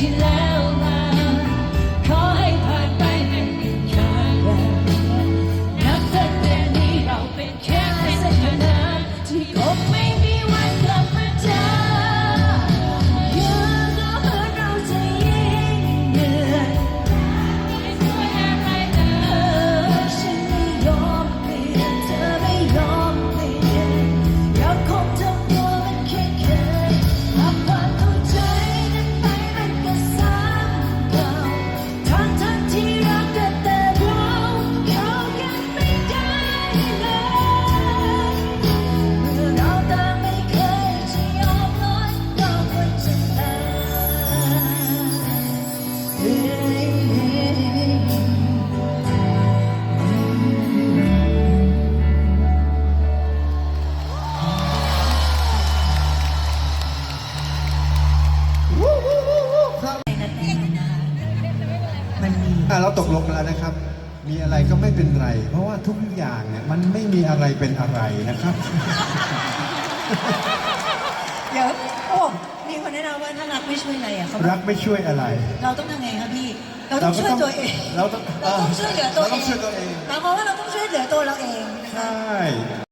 ที่แอะเราตกลงกันแล้วนะครับ มีอะไรก็ไม่เป็นไร เพราะว่าทุกอย่างเนี่ยมันไม่มีอะไรเป็นอะไรนะครับ เดี๋ยวโอ้มีคนแนะนำว่าถ้ารักไม่ช่วยอะไรอะเขารักไม่ช่วยอะไร เราต้องทำไงคะพี่ เราต้องช่วยตัวเอง เราต้องเราต้องช่วยเหลือตัวเราเอต้องงช่วยตัวเองหมายความว่าเราต้องช่วยเหลือตัวเราเองนะคะ ใช่